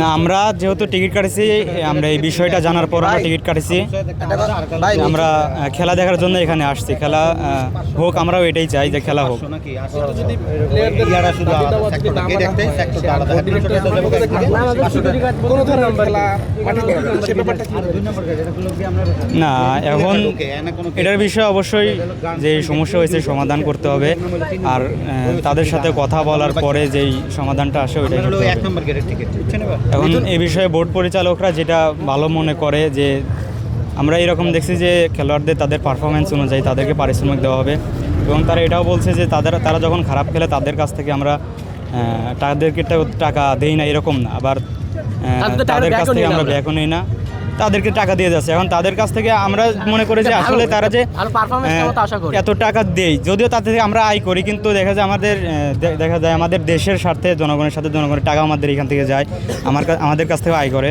না, আমরা যেহেতু টিকিট কাটেছি আমরা এই বিষয়টা জানার পর আমরা টিকিট কাটেছি। আমরা খেলা দেখার জন্য এখানে আসছি। খেলা হোক, আমরাও এটাই চাই যে খেলা হোক। না, এখন এটার বিষয়ে অবশ্যই যে সমস্যা হয়েছে সমাধান করতে হবে। আর তাদের সাথে কথা বলার পরে যেই সমাধানটা আসে, ওইটাই করতে হবে। এখন এ বিষয়ে বোর্ড পরিচালকরা যেটা ভালো মনে করে যে আমরা এরকম দেখছি যে খেলোয়াড়দের তাদের পারফরমেন্স অনুযায়ী তাদেরকে পারিশ্রমিক দেওয়া হবে এবং তারা এটাও বলছে যে তাদের তারা যখন খারাপ খেলে তাদের কাছ থেকে আমরা তাদেরকে টাকা দেই না এরকম না আবার তাদের কাছ থেকে আমরা আমরা। ব্যাকও নিই না তাদেরকে টাকা দিয়ে যাচ্ছে। এখন তাদের কাছ থেকে আমরা মনে করি যে আসলে তারা যে। এত টাকা দেই যদিও তাদের থেকে আমরা আয় করি কিন্তু দেখা যায় আমাদের দেখা যায় আমাদের দেশের স্বার্থে জনগণের সাথে জনগণের টাকা আমাদের এখান থেকে যায় আমার আমাদের কাছ থেকে আয় করে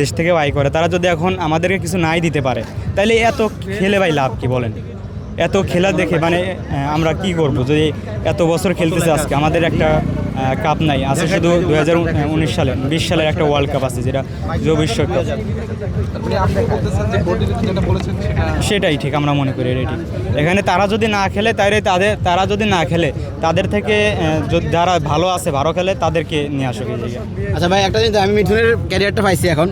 দেশ থেকেও আয় করে। তারা যদি এখন আমাদেরকে কিছু নাই দিতে পারে তাহলে এত খেলে ভাই লাভ কি বলেন? এত খেলা দেখে মানে আমরা কি করব? যদি এত বছর খেলতেছে আজকে আমাদের একটা কাপ নাই, আছে শুধু দু হাজার উনিশ সালে, বিশ সালের একটা ওয়ার্ল্ড কাপ আছে, যেটা যুব বিশ্বকাপ। সেটাই ঠিক, আমরা মনে করি, এটাই ঠিক। এখানে তারা যদি না খেলে তাহলে তাদের, তারা যদি না খেলে, তাদের থেকে যারা ভালো আছে, ভালো খেলে, তাদেরকে নিয়ে আসো আচ্ছা ভাই, একটা জিনিস, আমি মিথুনের ক্যারিয়ারটা পাইছি এখন।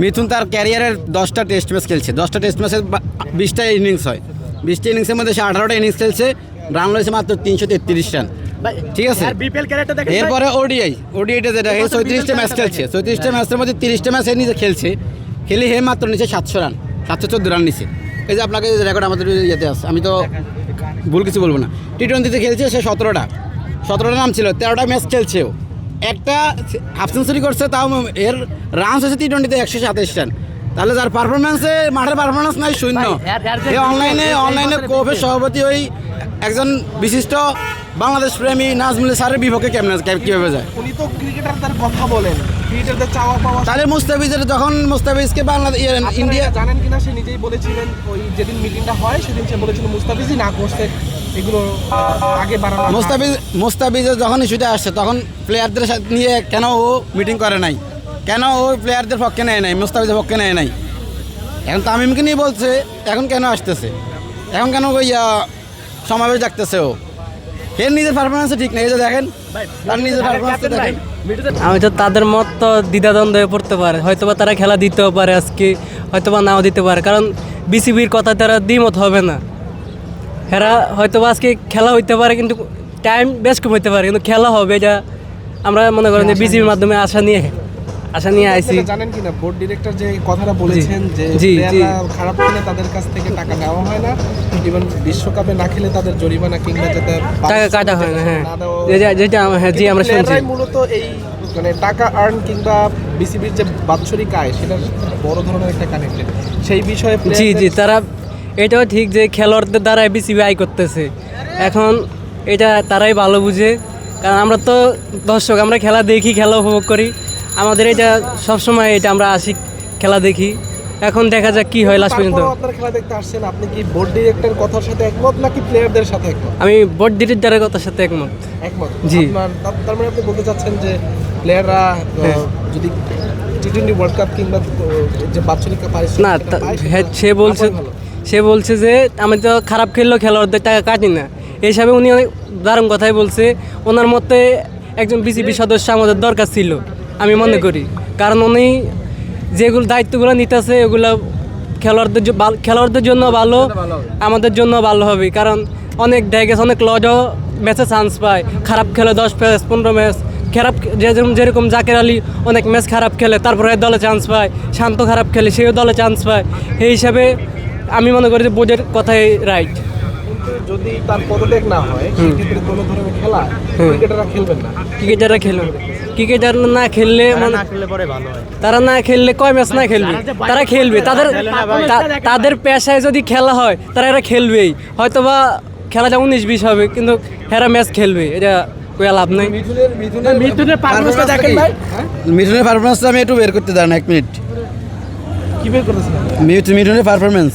মিথুন তার ক্যারিয়ারের দশটা টেস্ট ম্যাচ খেলছে। দশটা টেস্ট ম্যাচে বিশটা ইনিংস হয়। বিশটা ইনিংসের মধ্যে সে আঠারোটা ইনিংস খেলছে। রান রয়েছে মাত্র তিনশো তেত্রিশ রান। ঠিক আছে। এরপরে ওডিআই ওডিআইটা যেটা হে চৌত্রিশটা ম্যাচ খেলছে। চৌত্রিশটা ম্যাচের মধ্যে তিরিশটা ম্যাচ হে নিজে খেলছে। খেলে হে মাত্র নিচে সাতশো রান সাতশো চোদ্দ রান নিচে এই যে আপনাকে রেকর্ড আমাদের ইয়েতে আছে আমি তো ভুল কিছু বলব না। টি টোয়েন্টিতে খেলছে সে সতেরোটা। সতেরোটা নাম ছিল তেরোটা ম্যাচ খেলছেও। একটা হাফ সেঞ্চুরি করছে তাও এর রান হচ্ছে টি টোয়েন্টিতে একশো সাতাইশ রান তাহলে যার পারফরমেন্সে মাঠের পারফরমেন্স নাই শূন্য। অনলাইনে অনলাইনে কোপের সভাপতি ওই একজন বিশিষ্ট বাংলাদেশ প্রেমী নাজমুল স্যারের বিপক্ষে কেমন কীভাবে যায়? উনি তো ক্রিকেটার তার কথা বলেন। ক্রিকেটারদের চাওয়া পাওয়া তাহলে মুস্তাফিজের যখন মুস্তাফিজকে বাংলাদেশ ইন্ডিয়া জানেন কিনা সে নিজেই বলেছিলেন ওই যেদিন মিটিংটা হয় সেদিন সে বলেছিল মুস্তাফিজই না করছে। এগুলো আগে বাড়ানো মুস্তাফিজ মুস্তাফিজের যখন ইস্যুটা আসছে তখন প্লেয়ারদের সাথে নিয়ে কেন ও মিটিং করে নাই? কেন ও প্লেয়ারদের পক্ষে নেয় নাই? মুস্তাফিজের পক্ষে নেয় নাই? এখন তামিমকে নিয়ে বলছে এখন কেন আসতেছে? এখন কেন ওই সমাবেশ ডাকতেছে ও? এর নিজের পারফরমেন্স ঠিক নেই এই যে দেখেন তার নিজের পারফরমেন্স দেখেন। আমি তো তাদের মত তো দ্বিধাদ্বন্দ্ব হয়ে পড়তে পারে হয়তোবা তারা খেলা দিতেও পারে আজকে হয়তোবা নাও দিতে পারে কারণ বিসিবির কথা তারা দ্বিমত হবে না। এরা হয়তোবা আজকে খেলা হইতে পারে কিন্তু টাইম বেশ কম হইতে পারে কিন্তু খেলা হবে যা আমরা মনে করেন যে বিসিবির মাধ্যমে আশা নিয়ে। আশা নিয়ে আইছি জানেন কিনা? বোর্ড ডিরেক্টর যে কথাটা বলেছেন যে জি, জি। প্লেয়াররা খারাপ খেলে তাদের কাছ থেকে টাকা নেওয়া হয় না। ইভেন বিশ্বকাপে না খেলে তাদের জরিমানা কিংবা যাতে টাকা কাটা হয় না হ্যাঁ। যেটা- যেটা হ্যাঁ জি আমরা শুনছি। মূলত এই মানে টাকা আর্ন কিংবা বিসিবির যে বাৎসরিক আয় সেটার বড় ধরনের একটা কানেক্টেড সেই বিষয়ে জি জি তারা এটাও ঠিক যে খেলোয়াড়দের দ্বারাই বিসিবি আয় করতেছে। এখন এটা তারাই ভালো বুঝে। কারণ আমরা তো দর্শক আমরা খেলা দেখি খেলা উপভোগ করি। আমাদের এটা সবসময় এটা আমরা আসি খেলা দেখি। এখন দেখা যাক কি হয় লাস্ট পর্যন্ত। আপনার খেলা দেখতে আসছেন আপনি কি বোর্ড ডিরেক্টর কথার সাথে একমত নাকি প্লেয়ারদের সাথে একমত? আমি বোর্ড ডিরেক্টরের কথার সাথে একমত। একমত। জি। তার- মানে আপনি বলতে চাচ্ছেন যে প্লেয়াররা হ্যাঁ। যদি টি টোয়েন্টি ওয়ার্ল্ড কাপ কিংবা যে বাৎসরিক না হ্যাঁ, সে বলছে। সে বলছে যে আমি তো খারাপ খেললেও খেলোয়াড়দের টাকা কাটি না। এই হিসাবে উনি অনেক দারুণ কথাই বলছে। ওনার মতে একজন বিসিবি সদস্য আমাদের দরকার ছিল। আমি মনে করি। কারণ উনি যেগুলো দায়িত্বগুলো নিতেছে এগুলো খেলোয়াড়দের খেলোয়াড়দের জন্য ভালো আমাদের জন্য ভালো হবে। কারণ অনেক গেছে অনেক লজও ম্যাচে চান্স পায়। খারাপ খেলে দশ ম্যাচ পনেরো ম্যাচ। খারাপ যেরকম যেরকম জাকের আলী অনেক ম্যাচ খারাপ খেলে তারপরে দলে চান্স পায়। শান্ত খারাপ খেলে সেও দলে চান্স পায়। এই হিসাবে আমি মনে করি যে বোর্ডের কথাই রাইট যদি তার পদত্যাগ না হয় সেক্ষেত্রে কোনো ধরনের খেলা ক্রিকেটাররা খেলবেন না। ক্রিকেটাররা খেলবে ক্রিকেটার না খেললে মানে হয়। তারা না খেললে কয় ম্যাচ না খেলবে? তারা খেলবে। তাদের তাদের পেশায় যদি খেলা হয় তারা এরা খেলবেই। হয়তোবা খেলাটা উনিশ বিশ হবে কিন্তু হেরা ম্যাচ খেলবে। এটা কোয়া লাভ নাই। মিঠুনের পারফরমেন্সটা দেখেন ভাই। মিঠুনের পারফরমেন্স আমি একটু বের করতে দাঁড়ান এক মিনিট। কি বের করেছেন মিঠুনের পারফরমেন্স